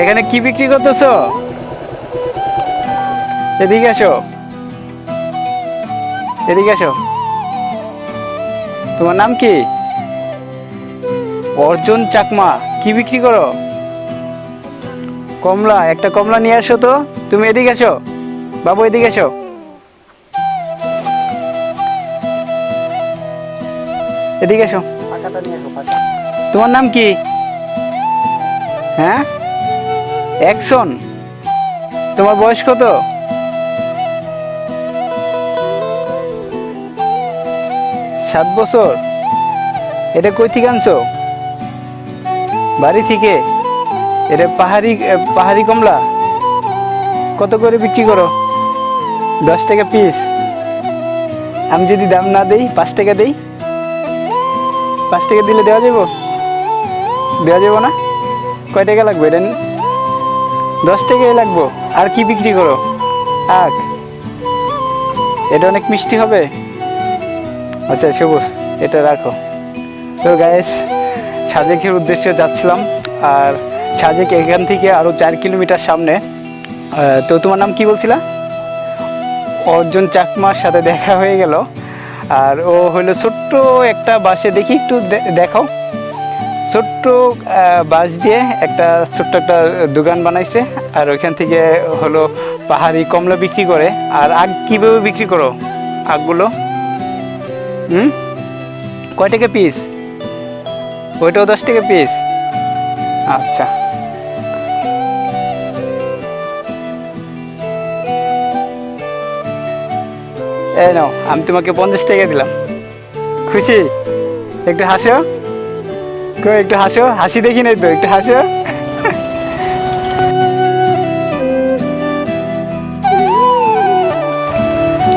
এখানে কি বিক্রি করতেছো? এদিকে আসো। এদিকে আসো। তোমার নাম কি? অর্জুন চাকমা কি বিক্রি করো? কমলা একটা কমলা নিয়ে আসো তো। তুমি এদিকে আসো। বাবু এদিকে আসো। এদিকে আসো। তোমার নাম কি? হ্যাঁ? একশন? তোমার বয়স কত? সাত বছর। এটা কই থেকে আনছো? বাড়ি থেকে? এটা পাহাড়ি পাহাড়ি কমলা? কত করে বিক্রি করো? দশ টাকা পিস আমি যদি দাম না দেই, পাঁচ টাকা দেই? পাঁচ টাকা দিলে দেওয়া যাব? দেওয়া যাব না? কয় টাকা লাগবে এটা দশ টাকাই লাগবো। আর কি বিক্রি করো? আখ। এটা অনেক মিষ্টি হবে? আচ্ছা সবুজ এটা রাখো। তো গায়েস সাজেকের উদ্দেশ্যে যাচ্ছিলাম। আর সাজেক এখান থেকে আরও চার কিলোমিটার সামনে। তো তোমার নাম কি বলছিলা? অর্জুন চাকমার সাথে দেখা হয়ে গেল। আর ও হলো ছোট্ট একটা বাসে। দেখি একটু দেখাও। ছোট্ট বাঁশ দিয়ে একটা ছোট্ট একটা দোকান বানাইছে। আর ওইখান থেকে হলো পাহাড়ি কমলা বিক্রি করে। আর আগ কীভাবে বিক্রি করো? আগগুলো? হুম? কয় টাকা পিস ওইটাও দশ টাকা পিস আচ্ছা। এই নাও, আমি তোমাকে পঞ্চাশ টাকা দিলাম। খুশি? একটু হাসো। কই, একটু হাসো, হাসি দেখি নাই তো, একটু হাসো।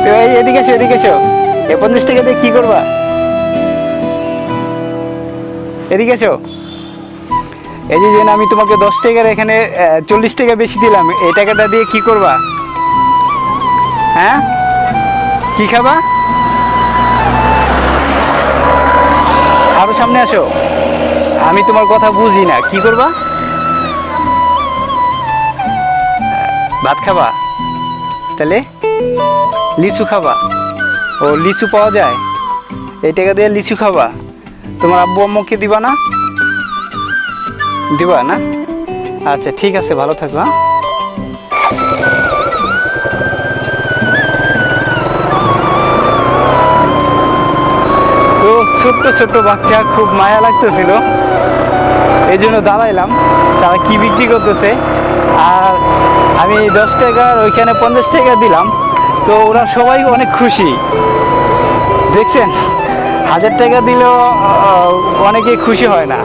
তো এই, এদিকে এসো এদিকে এসো। এ পঞ্চাশ টাকা দিয়ে কি করবা? এদিকে এসো। এই যে আমি তোমাকে দশ টাকার এখানে চল্লিশ টাকা বেশি দিলাম, এই টাকাটা দিয়ে কি করবা? হ্যাঁ? কি খাবা? আরও সামনে আসো। আমি তোমার কথা বুঝি না। কি করবা? ভাত খাবা? তাহলে লিচু খাবা। ও, লিচু পাওয়া যায়? এই টাকা দিয়ে লিচু খাবা। তোমার আব্বু আম্মুকে দিবা না? দিবা না? আচ্ছা ঠিক আছে, ভালো থাকো হ্যাঁ ছোট্ট ছোট্ট বাচ্চা, খুব মায়া লাগতেছিল। এই জন্য দাঁড়াইলাম। তারা কি বিক্রি করতেছে? আর আমি দশ টাকার ওইখানে পঞ্চাশ টাকা দিলাম। তো ওরা সবাই অনেক খুশি। দেখছেন? হাজার টাকা দিলেও অনেকে খুশি হয় না।